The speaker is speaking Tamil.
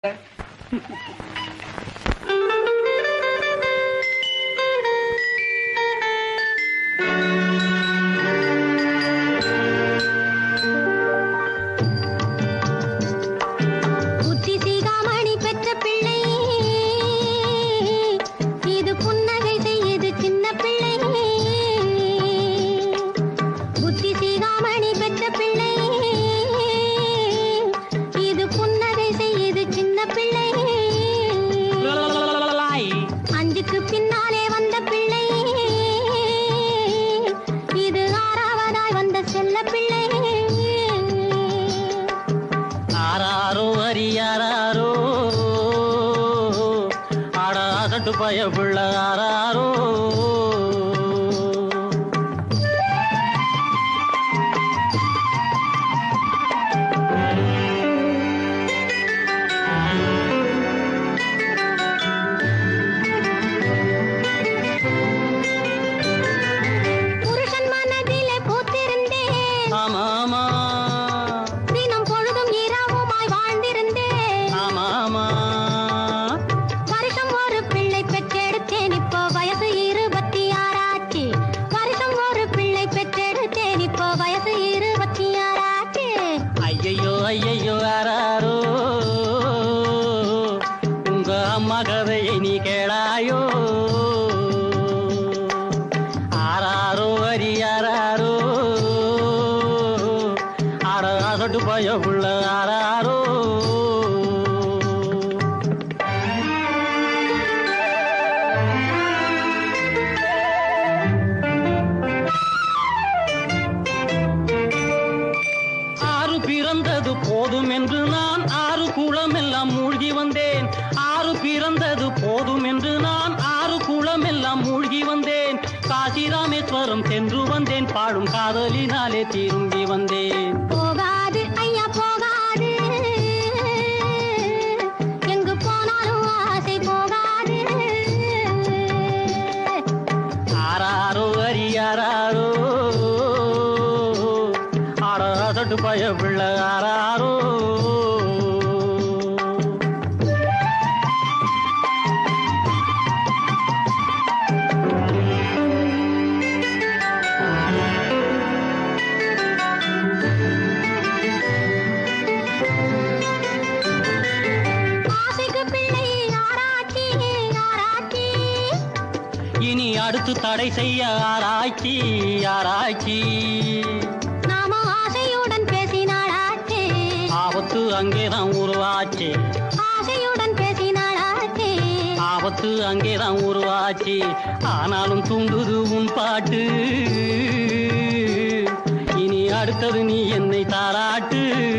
புத்தி சீகாமணி பெற்ற பிள்ளை. ஆராரோ ஆட ஆடாசட்டு பய பிள்ள ஆராரோ ஐயையோ ஐயையோ உங்க அம்மா கதையை நீ கேளாயோ ஆறாரோ அரியாரோ ஆடாசட்டு பய உள்ள ஆராரோ ஆறு பிறந்தது போதும் என்று நான் ஆறு குளம் எல்லாம் மூழ்கி வந்தேன். ஆறு பிறந்தது போதும் என்று நான் ஆறு குளம் எல்லாம் மூழ்கி வந்தேன். காசிராமேஸ்வரம் சென்று வந்தேன். பாடும் காதலினாலே திரும்பி வந்தேன். ஆடாசட்டு பய பிள்ளை ஆராரோ ஆசைக்கு பிள்ளை ஆராய்ச்சி ஆராய்ச்சி. இனி அடுத்து தடை செய்ய ஆராய்ச்சி ஆராய்ச்சி. ஆபத்து அங்கேதான் உருவாச்சு. ஆசையுடன் பேசினாளாச்சே. ஆபத்து அங்கேதான் உருவாச்சு. ஆனாலும் தூண்டுது உன் பாட்டு. இனி அடுத்தது நீ என்னை தாராட்டு.